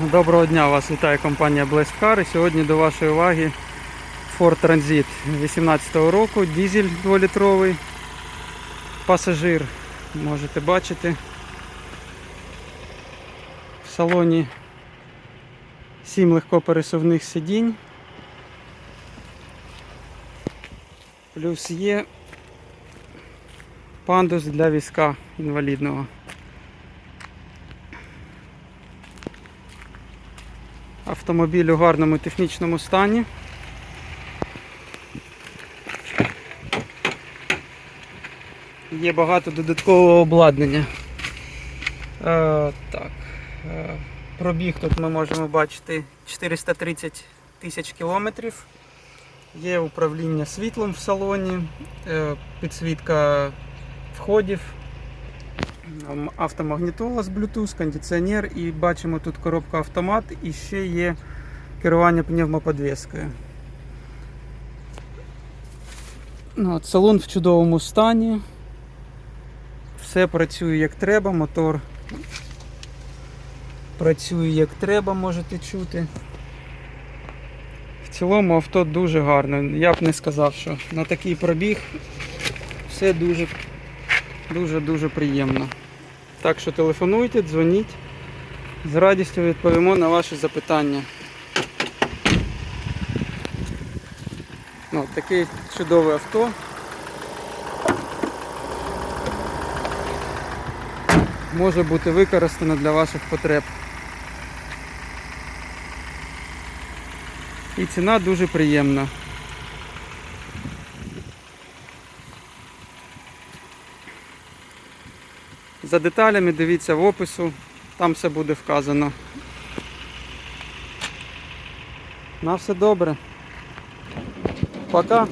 Доброго дня, вас вітає компанія Blast І сьогодні до вашої уваги Ford Transit 2018 року, дізель 2-літровий, пасажир, можете бачити. В салоні 7 легкопересувних сидінь. Плюс є пандус для візка інвалідного. Автомобіль у гарному технічному стані. Є багато додаткового обладнання. Е, так. Е, пробіг тут ми можемо бачити 430 тисяч кілометрів. Є управління світлом в салоні, е, підсвітка входів, автомагнітола з Bluetooth, кондиціонер і бачимо тут коробка автомат і ще є керування пневмоподвіскою. Ну, салон в чудовому стані. Все працює як треба, мотор працює як треба, можете чути. В цілому авто дуже гарне. Я б не сказав, що на такий пробіг все дуже дуже-дуже приємно. Так що телефонуйте, дзвоніть. З радістю відповімо на ваші запитання. Ну, таке чудове авто. Може бути використано для ваших потреб. І ціна дуже приємна. За деталями дивіться в опису, там все буде вказано. На все добре. Пока.